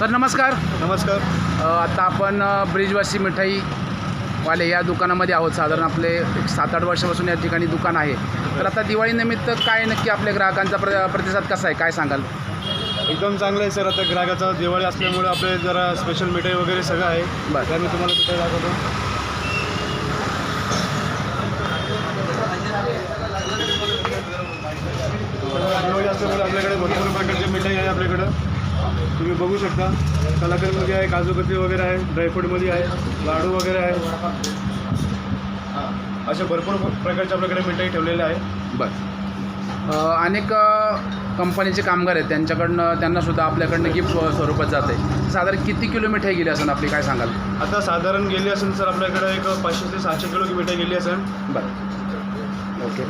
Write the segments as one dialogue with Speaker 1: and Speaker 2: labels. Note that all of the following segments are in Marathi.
Speaker 1: सर नमस्कार.
Speaker 2: नमस्कार.
Speaker 1: आता आपण ब्रिजवासी मिठाई वाले या दुकानामध्ये आहोत. साधारण आपले एक सात आठ वर्षापासून या ठिकाणी दुकान आहे. तर आता दिवाळीनिमित्त काय नक्की आपल्या ग्राहकांचा प्र प्रतिसाद कसा आहे? काय सांगाल?
Speaker 2: एकदम चांगलं आहे सर. आता ग्राहकाचा दिवाळी असल्यामुळे आपले जरा स्पेशल मिठाई वगैरे सगळं आहे.
Speaker 1: बरं.
Speaker 2: मी तुम्हाला तिथे दाखवतो? दिवाळी असल्यामुळे आपल्याकडे भरपूर प्रकारची मिठाई आहे आपल्याकडं. तुम्ही बघू शकता. कलाकंदमध्ये आहे काजूकतली वगैरे आहे ड्रायफ्रूटमध्ये आहे लाडू वगैरे आहे. अशा भरपूर प्रकारच्या आपल्याकडे मिठाई ठेवलेल्या आहे
Speaker 1: बरं. अनेक कंपनीचे कामगार आहेत. त्यांच्याकडनं त्यांना सुद्धा आपल्याकडनं गिफ्ट स्वरूपात जाते साधारण किती किलो मिठाई गेली असेल आपली? काय सांगाल?
Speaker 2: आता साधारण गेली असेल सर आपल्याकडे एक पाचशे ते सातशे किलो मिठाई गेली असेल.
Speaker 1: बरं. ओके.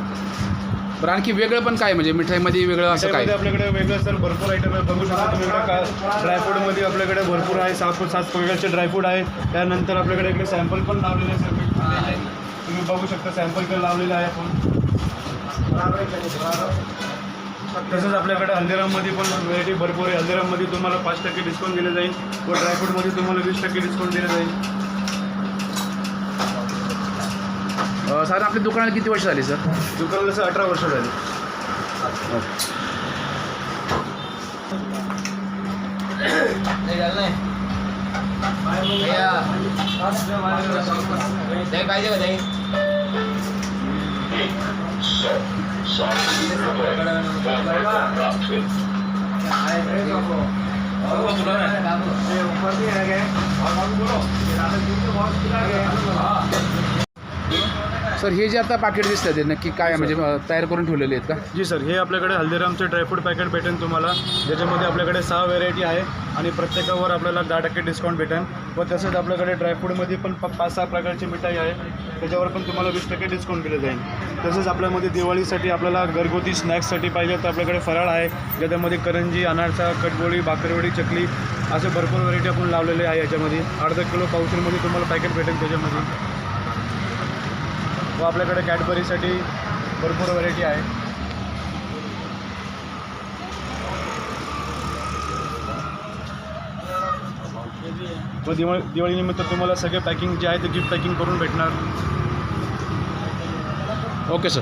Speaker 1: बरं आणखी वेगळं पण काय? म्हणजे मिठाईमध्ये वेगळं असं काय?
Speaker 2: त्यामध्ये आपल्याकडे वेगळं सर भरपूर आयटम आहे. बघू शकता तुम्ही इकडे का ड्रायफ्रूटमध्ये आपल्याकडे भरपूर आहे. सात सात प्रकारचे ड्रायफ्रूट आहे. त्यानंतर आपल्याकडे इकडे सॅम्पल पण लावलेले आहे सर. तुम्ही बघू शकता सॅम्पल पण लावलेलं आहे आपण तसंच आपल्याकडे हल्दीराममध्ये पण व्हेरायटी भरपूर आहे. हल्दीराममध्ये तुम्हाला पाच टक्के डिस्काउंट दिलं जाईल. व ड्रायफ्रूटमध्ये तुम्हाला वीस टक्के डिस्काउंट दिलं जाईल.
Speaker 1: साधारण आपल्या दुकानाला किती वर्ष झाली सर?
Speaker 2: दुकानाला सर अठरा वर्ष झाली.
Speaker 1: सर हे जे आता पाकिट दिसतं ते नक्की काय आहे? म्हणजे अ, तयार करून ठेवलेले आहेत का?
Speaker 2: जी सर हे आपल्याकडे हल्दीरामचे ड्रायफ्रूट पॅकेट भेटेल तुम्हाला. ज्याच्यामध्ये आपल्याकडे सहा व्हेरायटी आहे आणि प्रत्येकावर आपल्याला दहा टक्के डिस्काउंट भेटेल व तसेच आपल्याकडे ड्रायफ्रूटमध्ये पण प- पाच सहा प्रकारची मिठाई आहे. त्याच्यावर पण तुम्हाला वीस टक्के डिस्काउंट दिलं जाईल. तसेच आपल्यामध्ये दिवाळीसाठी आपल्याला घरगुती स्नॅक्ससाठी पाहिजे तर आपल्याकडे फराळ आहे ज्याच्यामध्ये करंजी अनारसा कटगोळी भाकरवडी चकली असे भरपूर व्हेरायटी आपण लावलेले आहे याच्यामध्ये. अर्धा किलो पावशेरमध्ये तुम्हाला पॅकेट भेटेल त्याच्यामध्ये. व आपल्याकडे कॅडबरीसाठी भरपूर व्हरायटी आहे. व दिवाळी दिवाळीनिमित्त तुम्हाला सगळे पॅकिंग जे आहे ते गिफ्ट पॅकिंग करून भेटणार.
Speaker 1: Okay sir